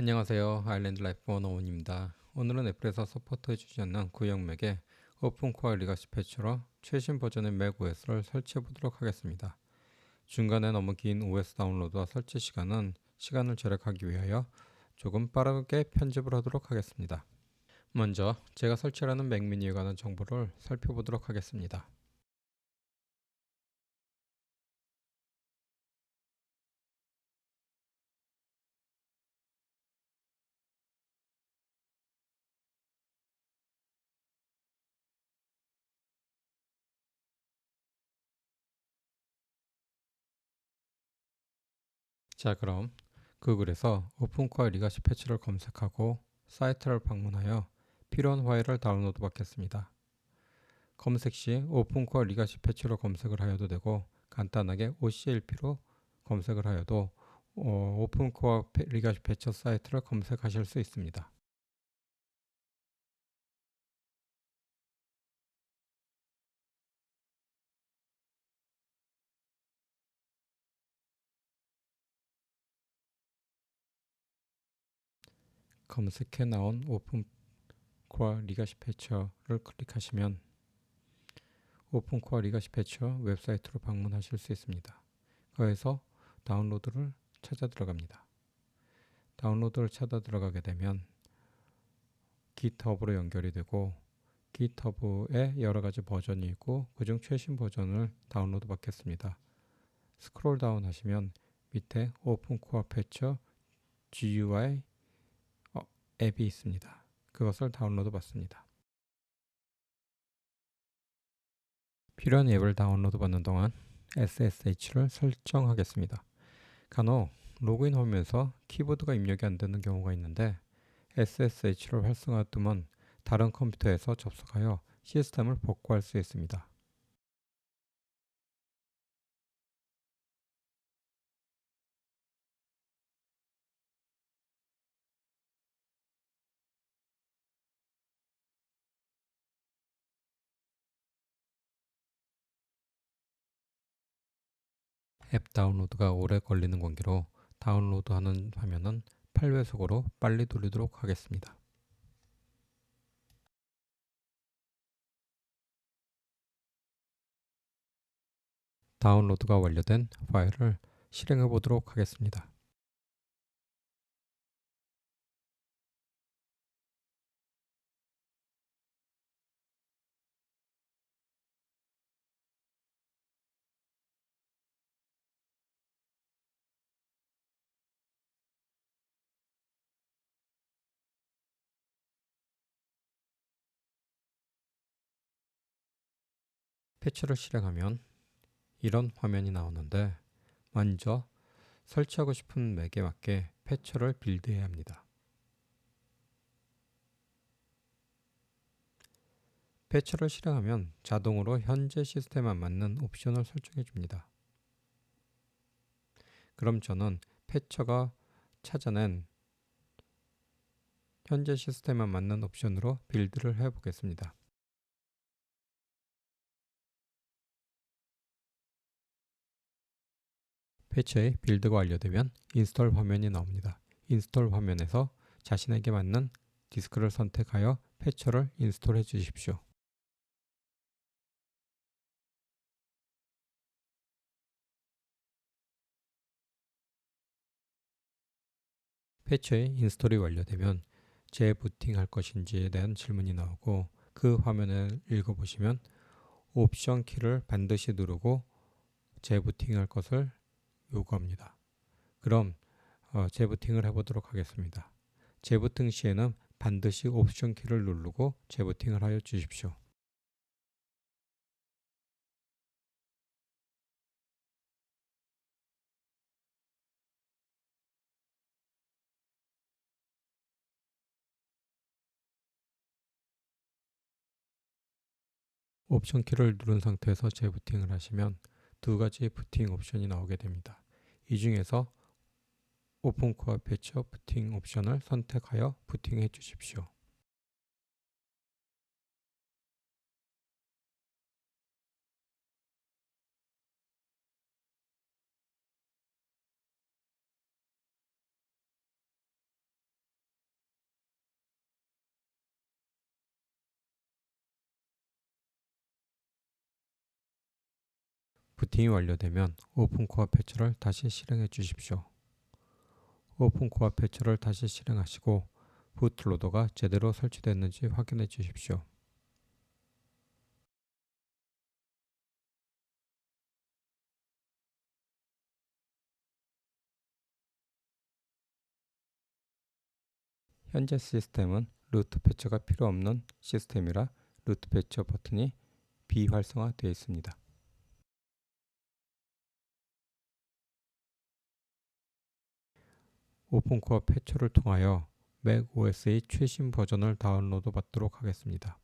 안녕하세요. 아일랜드 라이프 원어원입니다. 오늘은 애플에서 서포트해주지 않는 구형 맥에 오픈코어 리가시 패치로 최신 버전의 맥 OS를 설치해 보도록 하겠습니다. 중간에 너무 긴 OS 다운로드와 설치 시간은 시간을 절약하기 위하여 조금 빠르게 편집을 하도록 하겠습니다. 먼저 제가 설치하는 맥 미니에 관한 정보를 살펴보도록 하겠습니다. 자 그럼 구글에서 오픈코어 리가시 패치를 검색하고 사이트를 방문하여 필요한 파일을 다운로드 받겠습니다. 검색 시 오픈코어 리가시 패치로 검색을 하여도 되고 간단하게 OCLP로 검색을 하여도 어, 오픈코어 리가시 패치 사이트를 검색하실 수 있습니다. 검색해 나온 오픈코어 리가시 패처를 클릭하시면 오픈코어 리가시 패처 웹사이트로 방문하실 수 있습니다. 거기서 다운로드를 찾아 들어갑니다. 다운로드를 찾아 들어가게 되면 GitHub으로 연결이 되고 GitHub에 여러 가지 버전이 있고 그중 최신 버전을 다운로드 받겠습니다. 스크롤 다운 하시면 밑에 오픈코어 패처 GUI 앱이 있습니다. 그것을 다운로드 받습니다. 필요한 앱을 다운로드 받는 동안 SSH를 설정하겠습니다. 간혹 로그인 하면서 키보드가 입력이 안 되는 경우가 있는데 SSH를 활성화두면 다른 컴퓨터에서 접속하여 시스템을 복구할 수 있습니다. 앱 다운로드가 오래 걸리는 관계로 다운로드하는 화면은 8배속으로 빨리 돌리도록 하겠습니다. 다운로드가 완료된 파일을 실행해 보도록 하겠습니다. 패치를 실행하면 이런 화면이 나오는데 먼저 설치하고 싶은 맥에 맞게 패처를 빌드해야 합니다. 패처를 실행하면 자동으로 현재 시스템에 맞는 옵션을 설정해 줍니다. 그럼 저는 패처가 찾아낸 현재 시스템에 맞는 옵션으로 빌드를 해 보겠습니다. 패치의 빌드가 완료되면 인스톨 화면이 나옵니다. 인스톨 화면에서 자신에게 맞는 디스크를 선택하여 패처를 인스톨해 주십시오. 패치의 인스톨이 완료되면 재부팅할 것인지에 대한 질문이 나오고 그 화면을 읽어보시면 옵션 키를 반드시 누르고 재부팅할 것을 요구합니다. 그럼 어, 재부팅을 해보도록 하겠습니다. 재부팅 시에는 반드시 옵션 키를 누르고 재부팅을 하여 주십시오. 옵션 키를 누른 상태에서 재부팅을 하시면 두 가지 부팅 옵션이 나오게 됩니다. 이 중에서 오픈코어 패처 부팅 옵션을 선택하여 부팅해 주십시오. 부팅이 완료되면 오픈코어 패치를 다시 실행해 주십시오. 오픈코어 패치를 다시 실행하시고 부트로더가 제대로 설치됐는지 확인해 주십시오. 현재 시스템은 루트 패처가 필요 없는 시스템이라 루트 패처 버튼이 비활성화되어 있습니다. 오픈코어 패처를 통하여 맥OS의 최신 버전을 다운로드 받도록 하겠습니다.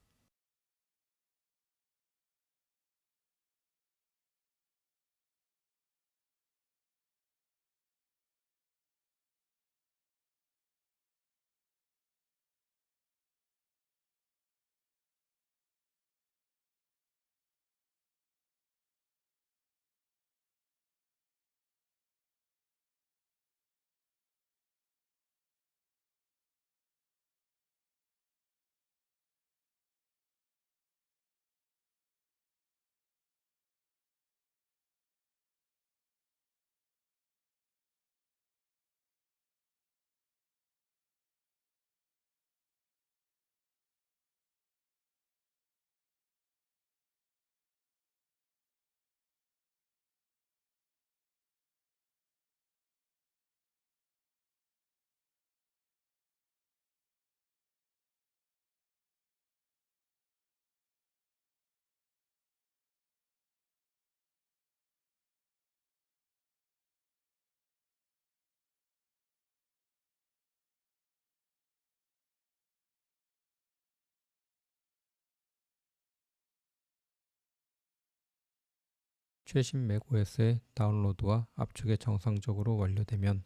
최신 맥OS의 다운로드와 압축이 정상적으로 완료되면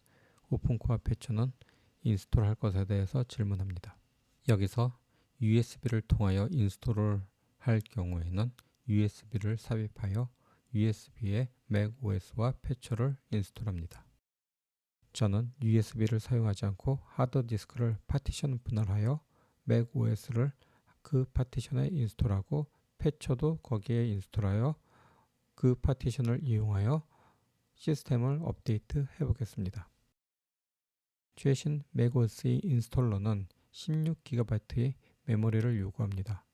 오픈코어 패처는 인스톨할 것에 대해서 질문합니다. 여기서 USB를 통하여 인스톨을 할 경우에는 USB를 삽입하여 USB에 맥OS와 패처를 인스톨합니다. 저는 USB를 사용하지 않고 하드디스크를 파티션 분할하여 맥OS를 그 파티션에 인스톨하고 패처도 거기에 인스톨하여 그 파티션을 이용하여 시스템을 업데이트 해 보겠습니다. 최신 맥OS 인스톨러는 16GB의 메모리를 요구합니다.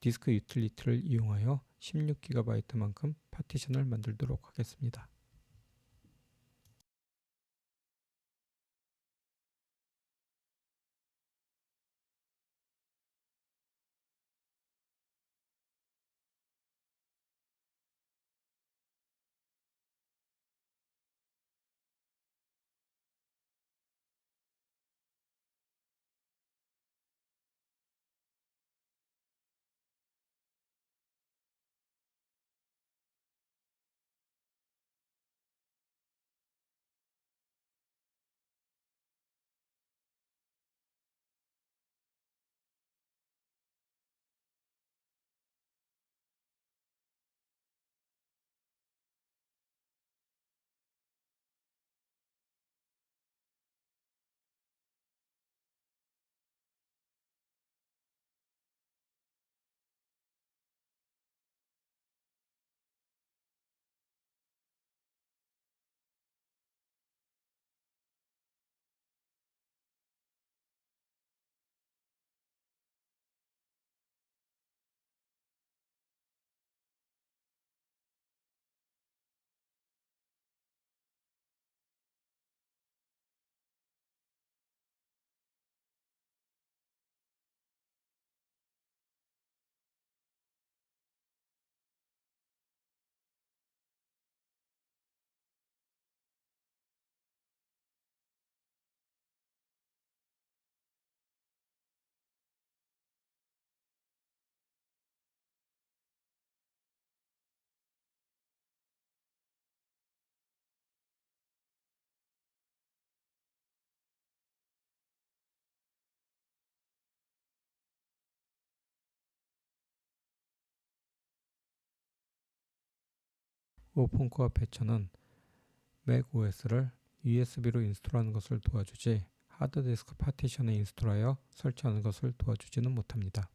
디스크 유틸리티를 이용하여 16GB만큼 파티션을 만들도록 하겠습니다. 오픈코어 패처는 맥OS를 USB로 인스톨하는 것을 도와주지 하드디스크 파티션에 인스톨하여 설치하는 것을 도와주지는 못합니다.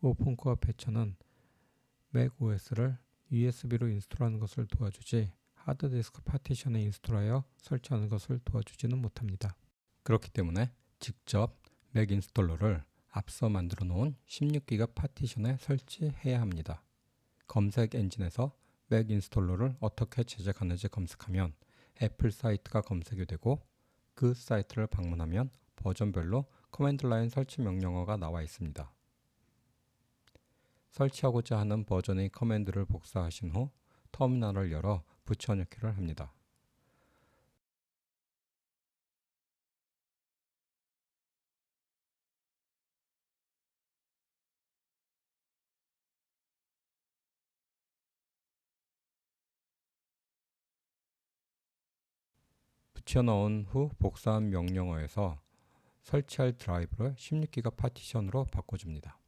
오픈코어 패처는 맥OS를 USB로 인스톨하는 것을 도와주지 하드디스크 파티션에 인스톨하여 설치하는 것을 도와주지는 못합니다. 그렇기 때문에 직접 맥 인스톨러를 앞서 만들어 놓은 16기가 파티션에 설치해야 합니다. 검색 엔진에서 맥 인스톨러를 어떻게 제작하는지 검색하면 애플 사이트가 검색이 되고 그 사이트를 방문하면 버전별로 커맨드 라인 설치 명령어가 나와 있습니다. 설치하고자 하는 버전의 커맨드를 복사하신 후 터미널을 열어 붙여넣기를 합니다. 붙여넣은 후 복사한 명령어에서 설치할 드라이브를 16기가 파티션으로 바꿔줍니다.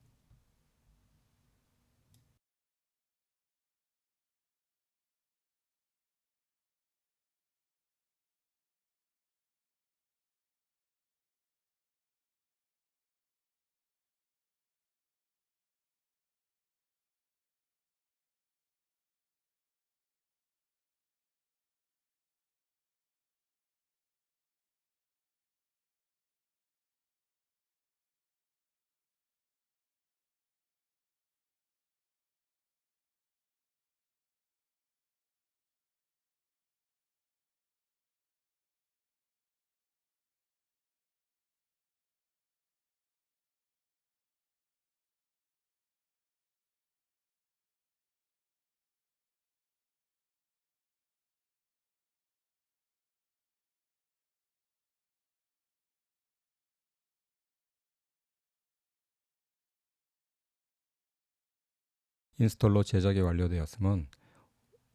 인스톨러 제작이 완료되었으면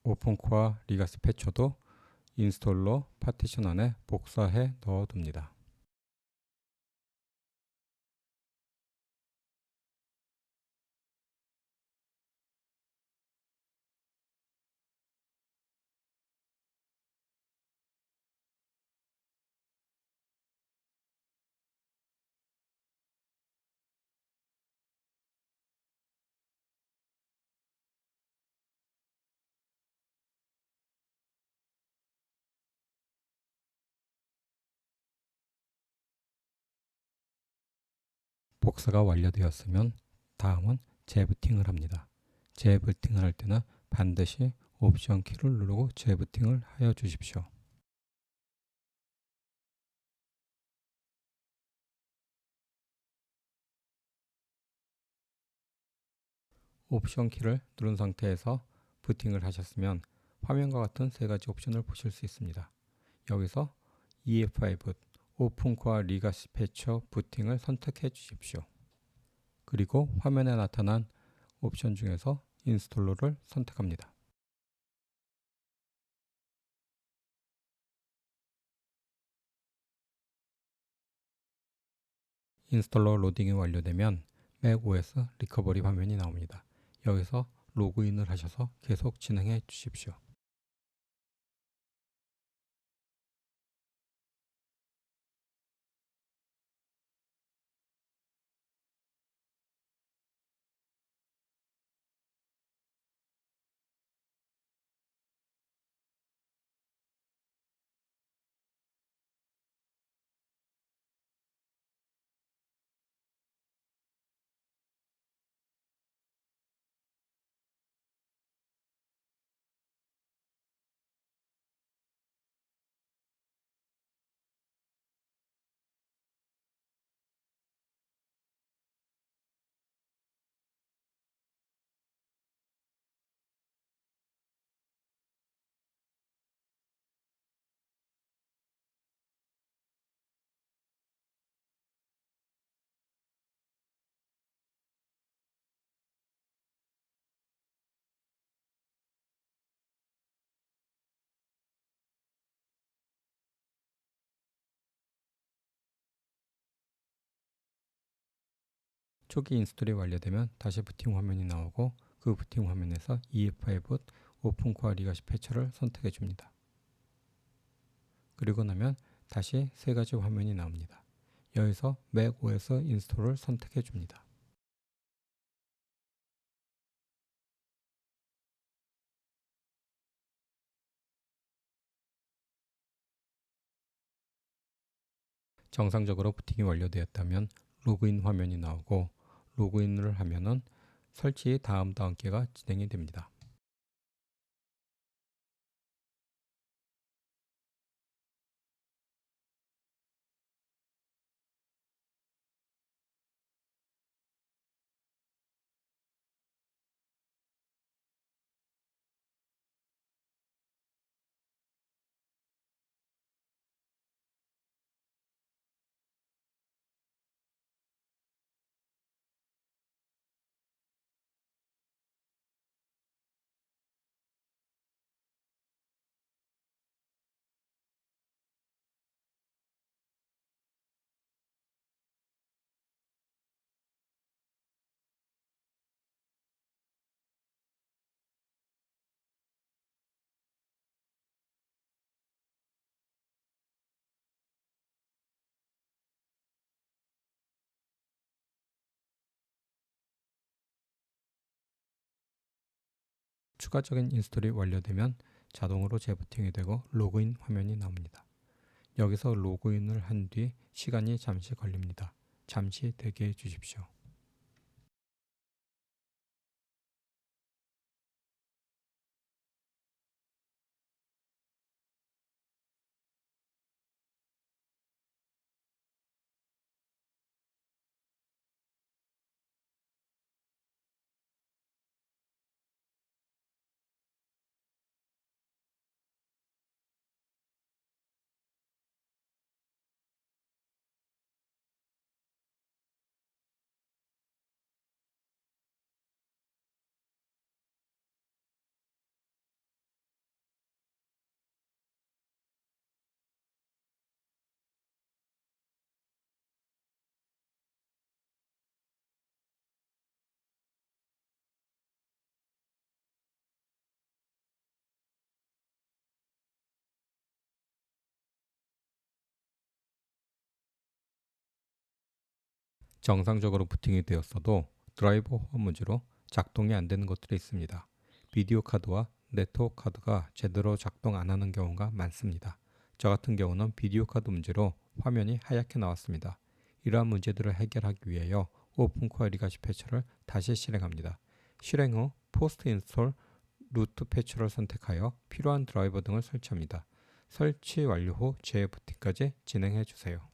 오픈코어 리가시 패쳐도 인스톨러 파티션 안에 복사해 넣어둡니다. 복사가 완료되었으면 다음은 재부팅을 합니다. 재부팅을 할 때는 반드시 옵션 키를 누르고 재부팅을 하여 주십시오. 옵션 키를 누른 상태에서 부팅을 하셨으면 화면과 같은 세 가지 옵션을 보실 수 있습니다. 여기서 EFI 붓, 오픈코어 리가시 패처 부팅을 선택해 주십시오. 그리고 화면에 나타난 옵션 중에서 인스톨러를 선택합니다. 인스톨러 로딩이 완료되면 맥OS 리커버리 화면이 나옵니다. 여기서 로그인을 하셔서 계속 진행해 주십시오. 초기 인스톨이 완료되면 다시 부팅 화면이 나오고 그 부팅 화면에서 EFI 붓 오픈코어 리가시 패처를 선택해 줍니다. 그리고 나면 다시 세 가지 화면이 나옵니다. 여기서 macOS 인스톨을 선택해 줍니다. 정상적으로 부팅이 완료되었다면 로그인 화면이 나오고 로그인을 하면은 설치 다음과 함께가 진행이 됩니다. 추가적인 인스톨이 완료되면 자동으로 재부팅이 되고 로그인 화면이 나옵니다. 여기서 로그인을 한 뒤 시간이 잠시 걸립니다. 잠시 대기해 주십시오. 정상적으로 부팅이 되었어도 드라이버 호환 문제로 작동이 안 되는 것들이 있습니다. 비디오 카드와 네트워크 카드가 제대로 작동 안 하는 경우가 많습니다. 저 같은 경우는 비디오 카드 문제로 화면이 하얗게 나왔습니다. 이러한 문제들을 해결하기 위하여 오픈코어 리가시 패처를 다시 실행합니다. 실행 후 포스트 인스톨 루트 패처를 선택하여 필요한 드라이버 등을 설치합니다. 설치 완료 후 재부팅까지 진행해 주세요.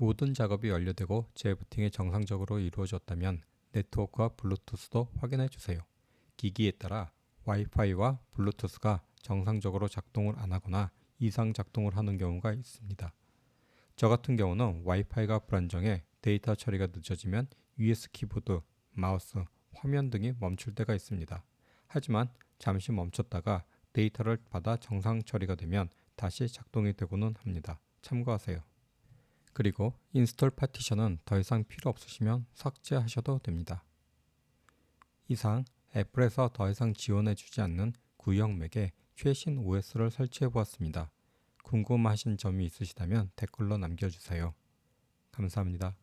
모든 작업이 완료되고 재부팅이 정상적으로 이루어졌다면 네트워크와 블루투스도 확인해 주세요. 기기에 따라 와이파이와 블루투스가 정상적으로 작동을 안 하거나 이상 작동을 하는 경우가 있습니다. 저 같은 경우는 와이파이가 불안정해 데이터 처리가 늦어지면 US 키보드, 마우스, 화면 등이 멈출 때가 있습니다. 하지만 잠시 멈췄다가 데이터를 받아 정상 처리가 되면 다시 작동이 되고는 합니다. 참고하세요. 그리고 인스톨 파티션은 더 이상 필요 없으시면 삭제하셔도 됩니다. 이상 애플에서 더 이상 지원해 주지 않는 구형 맥에 최신 OS를 설치해 보았습니다. 궁금하신 점이 있으시다면 댓글로 남겨주세요. 감사합니다.